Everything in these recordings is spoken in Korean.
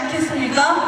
않겠습니까?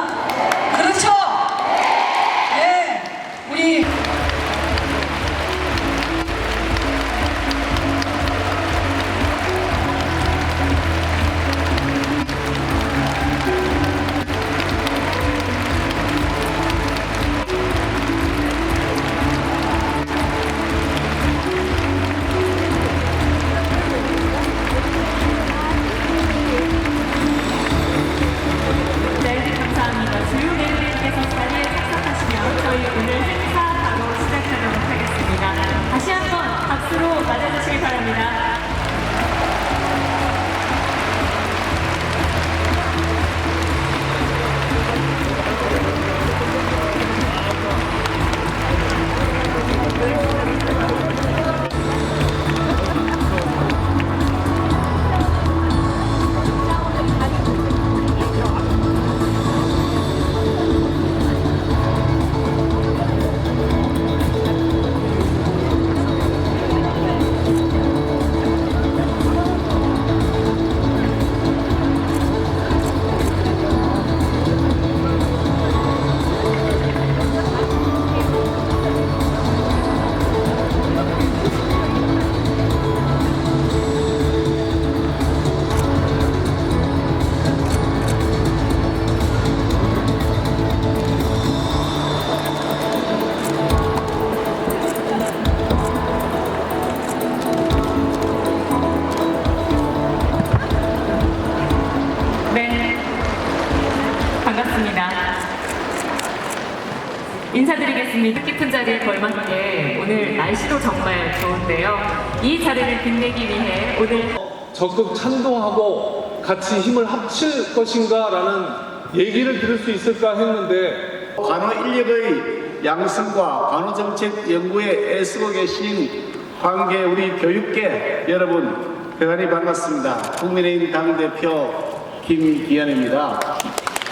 인사드리겠습니다. 뜻깊은 자리에 걸맞게 오늘 날씨도 정말 좋은데요. 이 자리를 빛내기 위해 오늘 적극 찬동하고 같이 힘을 합칠 것인가라는 얘기를 들을 수 있을까 했는데 간호 인력의 양성과 간호 정책 연구에 애쓰고 계신 관계 우리 교육계 여러분 대단히 반갑습니다. 국민의힘 당 대표 김기현입니다.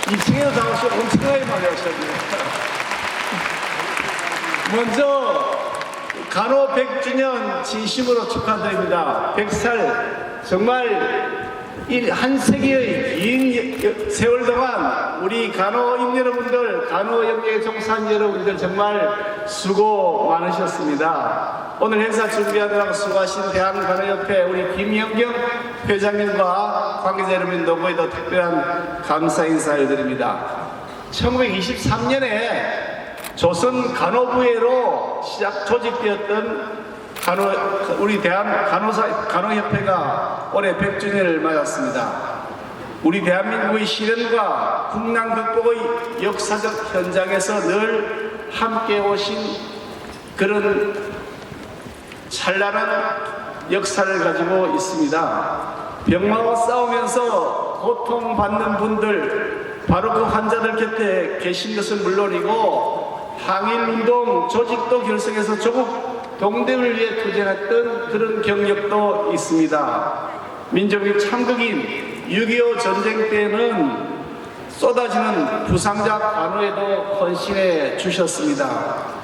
2층에서 나오셔 엄청나게 많이 하셨네요. 먼저 간호 100주년 진심으로 축하드립니다. 100살 정말 이한 세기의 긴 여- 세월 동안 우리 간호인 여러분들, 간호 영역에 종사한 여러분들 정말 수고 많으셨습니다. 오늘 행사 준비하느라 수고하신 대한간호협회 우리 김영경 회장님과 관계자 여러분 노고에도 특별한 감사 인사를 드립니다. 1923년에 조선 간호부회로 시작 조직되었던 간호 우리 대한 간호사 간호협회가 올해 100주년을 맞았습니다. 우리 대한민국의 실현과 국난 극복의 역사적 현장에서 늘 함께 오신 그런 찬란한 역사를 가지고 있습니다. 병마와 싸우면서 고통받는 분들, 바로 그 환자들 곁에 계신 것은 물론이고, 항일운동 조직도 결성해서 조국 동대를 위해 투쟁했던 그런 경력도 있습니다. 민족의 참극인 6.25 전쟁 때는 쏟아지는 부상자 간호에도 헌신해 주셨습니다.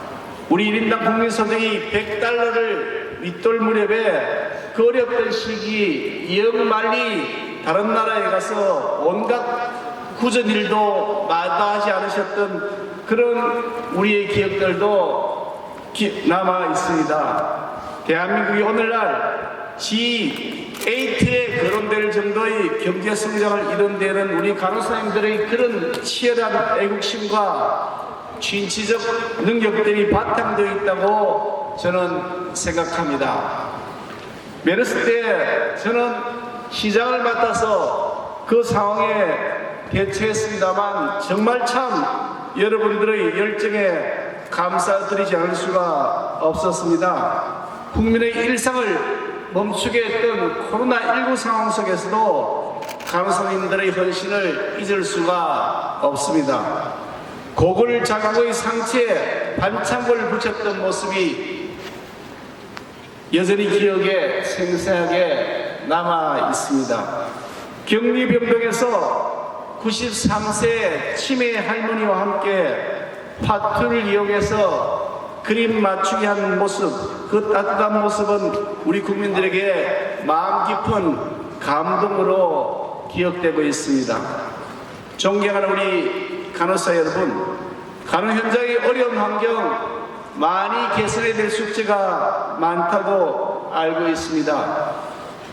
우리 1인당 국민소득이 100달러를 윗돌 무렵에 그 어렵던 시기 영 말리 다른 나라에 가서 온갖 구전 일도 마다하지 않으셨던 그런 우리의 기억들도 기- 남아 있습니다. 대한민국이 오늘날 G8에 거론될 정도의 경제 성장을 이룬 데는 우리 간호사님들의 그런 치열한 애국심과 진취적 능력들이 바탕되어 있다고 저는 생각합니다. 메르스 때 저는 시장을 맡아서 그 상황에 대처했습니다만 정말 참 여러분들의 열정에 감사드리지 않을 수가 없었습니다. 국민의 일상을 멈추게 했던 코로나19 상황 속에서도 간호사님들의 헌신을 잊을 수가 없습니다. 고글 자국의 상체에 반창고를 붙였던 모습이 여전히 기억에 생생하게 남아 있습니다. 격리병동에서 93세 치매 할머니와 함께 파투를 이용해서 그림 맞추기 하는 모습, 그 따뜻한 모습은 우리 국민들에게 마음 깊은 감동으로 기억되고 있습니다. 존경하는 우리 간호사 여러분, 간호 현장의 어려운 환경 많이 개선해야 될 숙제가 많다고 알고 있습니다.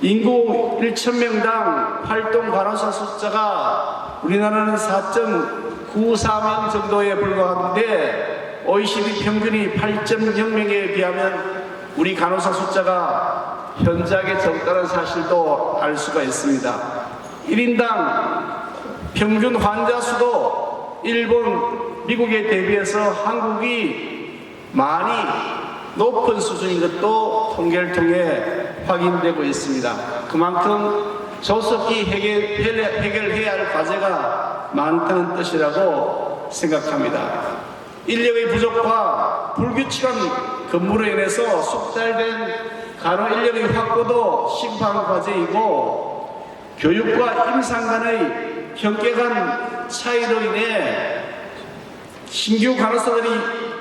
인구 1천명당 활동 간호사 숫자가 우리나라는 4.94명 정도에 불과한데 OECD 평균이 8.0명에 비하면 우리 간호사 숫자가 현저하게 적다는 사실도 알 수가 있습니다. 1인당 평균 환자 수도 일본, 미국에 대비해서 한국이 많이 높은 수준인 것도 통계를 통해 확인되고 있습니다. 그만큼 조속히 해결, 해결해야 할 과제가 많다는 뜻이라고 생각합니다. 인력의 부족과 불규칙한 근무로 인해서 숙달된 간호 인력의 확보도 심판 과제이고 교육과 임상 간의 현격한 차이로 인해 신규 간호사들이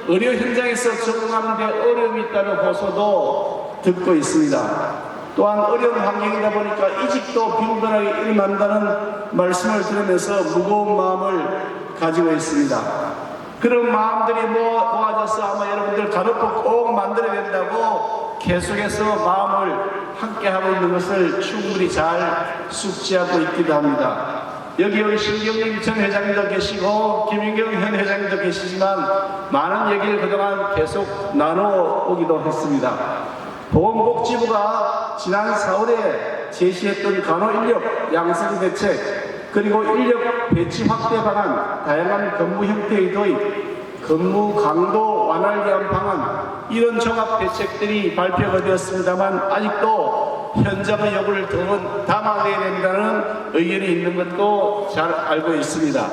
의료 현장에서 적응하는 데 어려움이 있다는 보고도 듣고 있습니다. 또한 어려운 환경이다 보니까 이직도 빈번하게 일어난다는 말씀을 들으면서 무거운 마음을 가지고 있습니다. 그런 마음들이 모- 모아져서 아마 여러분들 간호법 꼭 만들어야 된다고 계속해서 마음을 함께 하고 있는 것을 충분히 잘 숙지하고 있기도 합니다. 여기 우리 신경림 전 회장님도 계시고 김인경 현 회장님도 계시지만 많은 얘기를 그동안 계속 나눠오기도 했습니다. 보건복지부가 지난 4월에 제시했던 간호인력 양성 대책 그리고 인력 배치 확대 방안, 다양한 근무 형태의 도입, 근무 강도 완화를 위한 방안 이런 종합 대책들이 발표가 되었습니다만 아직도 현장의 여부를 더 담아내야 된다는 의견이 있는 것도 잘 알고 있습니다.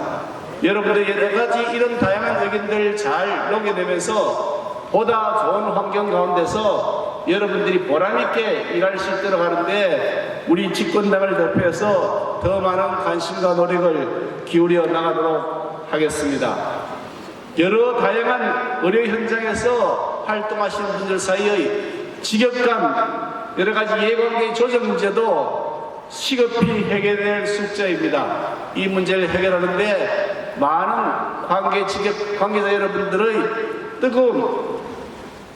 여러분들 여러 가지 이런 다양한 의견들 잘 녹여내면서 보다 좋은 환경 가운데서 여러분들이 보람있게 일할 수 있도록 하는데 우리 집권당을 대표해서 더 많은 관심과 노력을 기울여 나가도록 하겠습니다. 여러 다양한 의료 현장에서 활동하시는 분들 사이의 직역감, 여러 가지 이해관계 조정 문제도 시급히 해결될 숙제입니다. 이 문제를 해결하는데 많은 관계 직역 관계자 여러분들의 뜨거운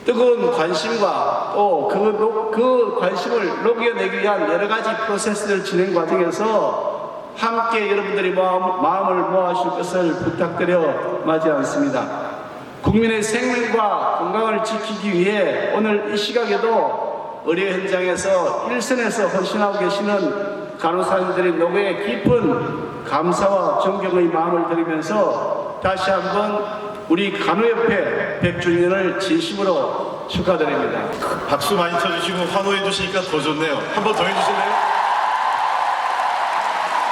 뜨거운 관심과 또그 그 관심을 녹여내기 위한 여러 가지 프로세스를 진행 과정에서 함께 여러분들이 마음, 마음 을 모아주실 것을 부탁드려 마지 않습니다. 국민의 생명과 건강을 지키기 위해 오늘 이 시각에도 의료 현장에서 일선에서 헌신하고 계시는 간호사님들의 노고에 깊은 감사와 존경의 마음을 드리면서 다시 한번 우리 간호협회 100주년을 진심으로 축하드립니다. 박수 많이 쳐주시고 환호해 주시니까 더 좋네요. 한 번 더 해주실래요?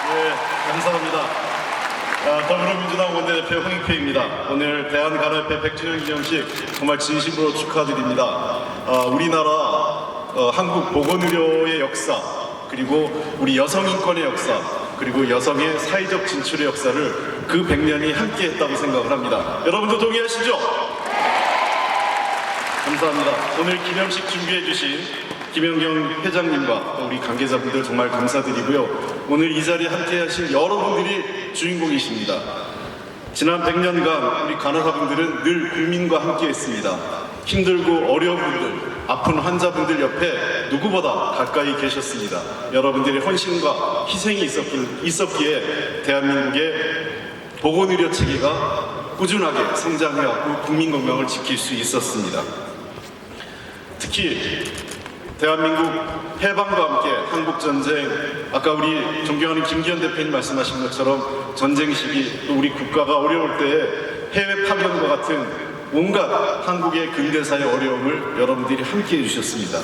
네, 감사합니다. 아, 더불어민주당 원내대표 홍익표입니다. 오늘 대한간호협회 100주년 기념식 정말 진심으로 축하드립니다. 아, 우리나라 어, 한국 보건의료의 역사 그리고 우리 여성 인권의 역사 그리고 여성의 사회적 진출의 역사를 그 100년이 함께 했다고 생각을 합니다. 여러분도 동의하시죠? 감사합니다. 오늘 기념식 준비해 주신 김영경 회장님과 또 우리 관계자분들 정말 감사드리고요. 오늘 이 자리에 함께 하신 여러분들이 주인공이십니다. 지난 100년간 우리 간호사분들은 늘 국민과 함께 했습니다. 힘들고 어려운 분들, 아픈 환자분들 옆에 누구보다 가까이 계셨습니다. 여러분들의 헌신과 희생이 있었기, 있었기에 대한민국의 보건의료 체계가 꾸준하게 성장해왔고 국민 건강을 지킬 수 있었습니다. 특히 대한민국 해방과 함께 한국 전쟁 아까 우리 존경하는 김기현 대표님 말씀하신 것처럼 전쟁 시기 또 우리 국가가 어려울 때에 해외 파견과 같은 온갖 한국의 근대사의 어려움을 여러분들이 함께 해주셨습니다.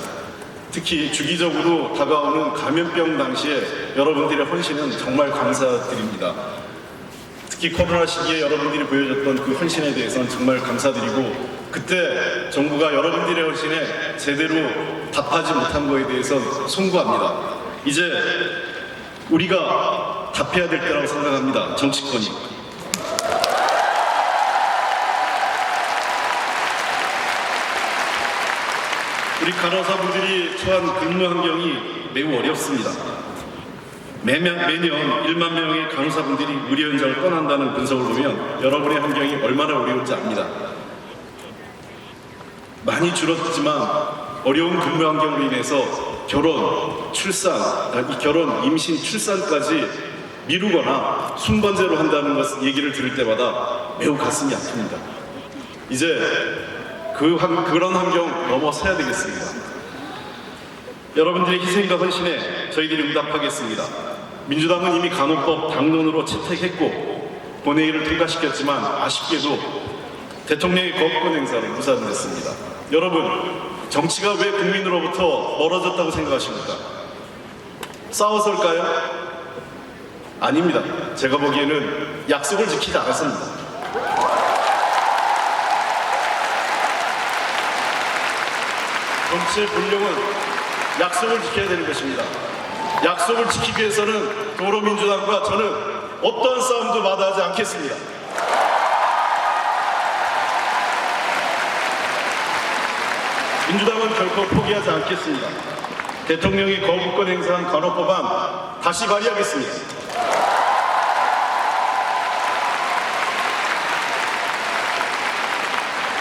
특히 주기적으로 다가오는 감염병 당시에 여러분들의 헌신은 정말 감사드립니다. 특히 코로나 시기에 여러분들이 보여줬던 그 헌신에 대해서는 정말 감사드리고 그때 정부가 여러분들의 헌신에 제대로 답하지 못한 거에 대해서 송구합니다. 이제 우리가 답해야 될 때라고 생각합니다. 정치권이. 우리 간호사분들이 처한 근무 환경이 매우 어렵습니다. 매년, 매년 1만 명의 간호사분들이 의료 현장을 떠난다는 분석을 보면 여러분의 환경이 얼마나 어려운지 압니다. 많이 줄었지만 어려운 근무 환경으로 인해서 결혼, 출산, 아, 이 결혼, 임신, 출산까지 미루거나 순번제로 한다는 것 얘기를 들을 때마다 매우 가슴이 아픕니다. 이제 그 환- 그런 환경 넘어서야 되겠습니다. 여러분들의 희생과 헌신에 저희들이 응답하겠습니다. 민주당은 이미 간호법 당론으로 채택했고 본회의를 통과시켰지만 아쉽게도 대통령의 거부권 행사를 무산됐습니다. 여러분, 정치가 왜 국민으로부터 멀어졌다고 생각하십니까? 싸워서일까요? 아닙니다. 제가 보기에는 약속을 지키지 않았습니다. 정치의 본령은 약속을 지켜야 되는 것입니다. 약속을 지키기 위해서는 더불어민주당과 저는 어떠한 싸움도 마다하지 않겠습니다. 민주당은 결코 포기하지 않겠습니다. 대통령이 거부권 행사한 간호법안 다시 발의하겠습니다.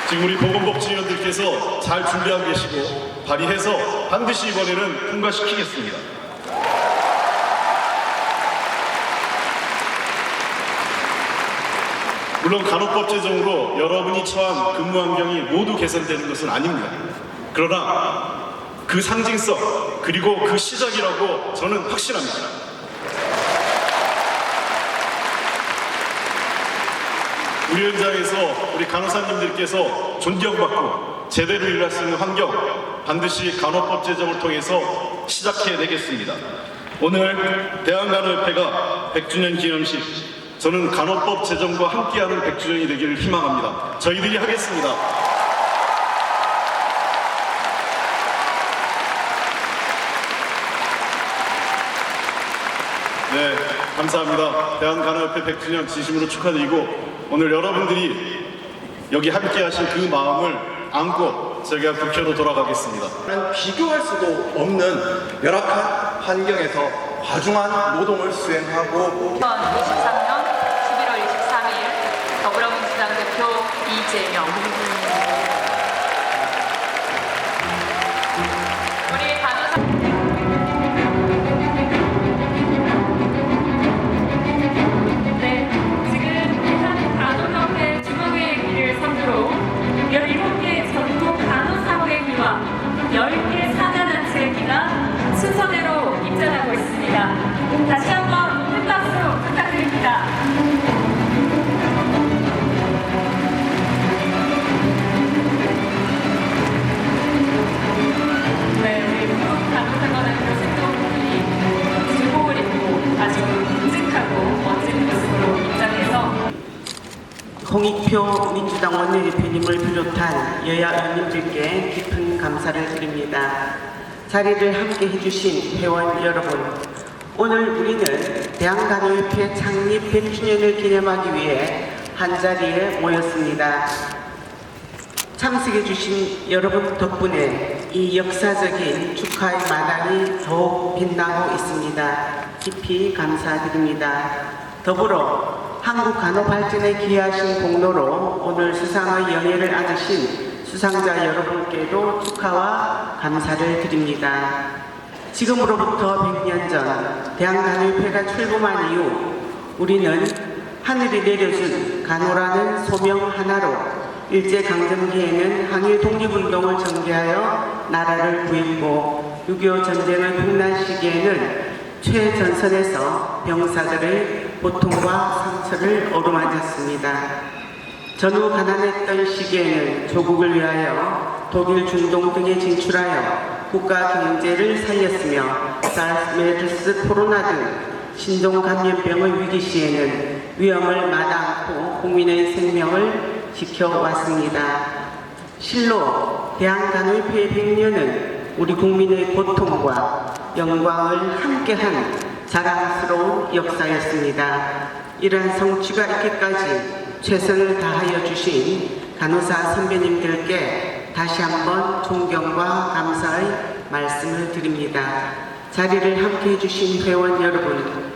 지금 우리 보건복지위원들께서 잘 준비하고 계시고 발의해서 반드시 이번에는 통과시키겠습니다. 물론 간호법 제정으로 여러분이 처한 근무 환경이 모두 개선되는 것은 아닙니다. 그러나 그 상징성 그리고 그 시작이라고 저는 확신합니다. 우리 현장에서 우리 간호사님들께서 존경받고 제대로 일할 수 있는 환경 반드시 간호법 제정을 통해서 시작해내겠습니다. 오늘 대한간호협회가 100주년 기념식 저는 간호법 제정과 함께하는 100주년이 되기를 희망합니다. 저희들이 하겠습니다. 네, 감사합니다. 대한간호협회 100주년 진심으로 축하드리고 오늘 여러분들이 여기 함께 하신 그 마음을 안고 제가 국회로 돌아가겠습니다. 는 비교할 수도 없는 열악한 환경에서 과중한 노동을 수행하고 2023년 11월 23일 더불어민주당 대표 이재 홍익표 민주당 원내대표님을 비롯한 여야 의원님들께 깊은 감사를 드립니다. 자리를 함께 해주신 회원 여러분, 오늘 우리는 대한간호협회 창립 100주년을 기념하기 위해 한자리에 모였습니다. 참석해주신 여러분 덕분에 이 역사적인 축하의 마당이 더욱 빛나고 있습니다. 깊이 감사드립니다. 더불어 한국 간호 발전에 기여하신 공로로 오늘 수상의 영예를 얻으신 수상자 여러분께도 축하와 감사를 드립니다. 지금으로부터 100년 전 대한간호협회가 출범한 이후 우리는 하늘이 내려준 간호라는 소명 하나로 일제강점기에는 항일 독립운동을 전개하여 나라를 구했고 6.25 전쟁을 국난 시기에는 최전선에서 병사들의 고통과 상처를 어루만졌습니다. 전후 가난했던 시기에는 조국을 위하여 독일, 중동 등에 진출하여 국가 경제를 살렸으며 사스, 메르스, 코로나 등 신종 감염병의 위기 시에는 위험을 마다 않고 국민의 생명을 지켜왔습니다. 실로 대한간호협회 100년은 우리 국민의 고통과 영광을 함께한 자랑스러운 역사였습니다. 이러한 성취가 있기까지 최선을 다하여 주신 간호사 선배님들께 다시 한번 존경과 감사의 말씀을 드립니다. 자리를 함께 해주신 회원 여러분,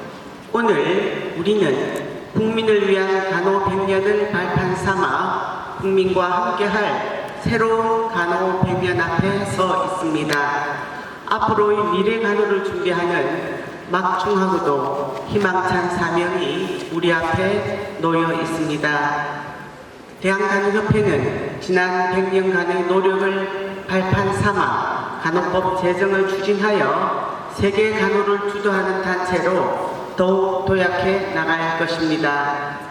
오늘 우리는 국민을 위한 간호 100년을 발판 삼아 국민과 함께할 새로운 간호 100년 앞에 서 있습니다. 앞으로의 미래 간호를 준비하는 막중하고도 희망찬 사명이 우리 앞에 놓여 있습니다. 대한간호협회는 지난 100년간의 노력을 발판 삼아 간호법 제정을 추진하여 세계 간호를 주도하는 단체로 더욱 도약해 나갈 것입니다.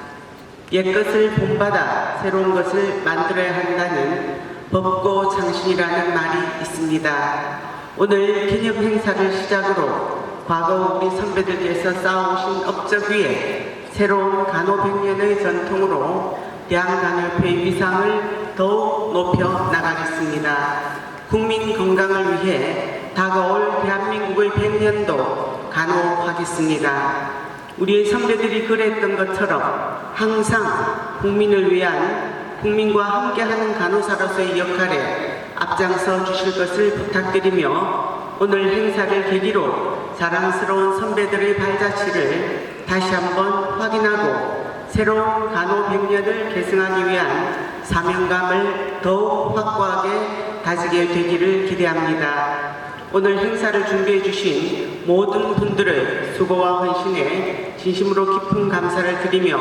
옛 것을 본받아 새로운 것을 만들어야 한다는 법고 창신이라는 말이 있습니다. 오늘 기념 행사를 시작으로 과거 우리 선배들께서 쌓아오신 업적 위에 새로운 간호 100년의 전통으로 대한간호협회의 위상을 더욱 높여 나가겠습니다. 국민 건강을 위해 다가올 대한민국의 100년도 간호하겠습니다. 우리의 선배들이 그랬던 것처럼 항상 국민을 위한 국민과 함께하는 간호사로서의 역할에 앞장서 주실 것을 부탁드리며 오늘 행사를 계기로 자랑스러운 선배들의 발자취를 다시 한번 확인하고 새로운 간호 100년을 계승하기 위한 사명감을 더욱 확고하게 다지게 되기를 기대합니다. 오늘 행사를 준비해 주신 모든 분들의 수고와 헌신에 진심으로 깊은 감사를 드리며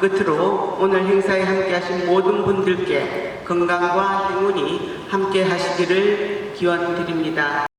끝으로 오늘 행사에 함께 하신 모든 분들께 건강과 행운이 함께 하시기를 기원 드립니다.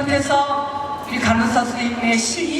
비롯해서 우리 간호사 선생님의 실 20.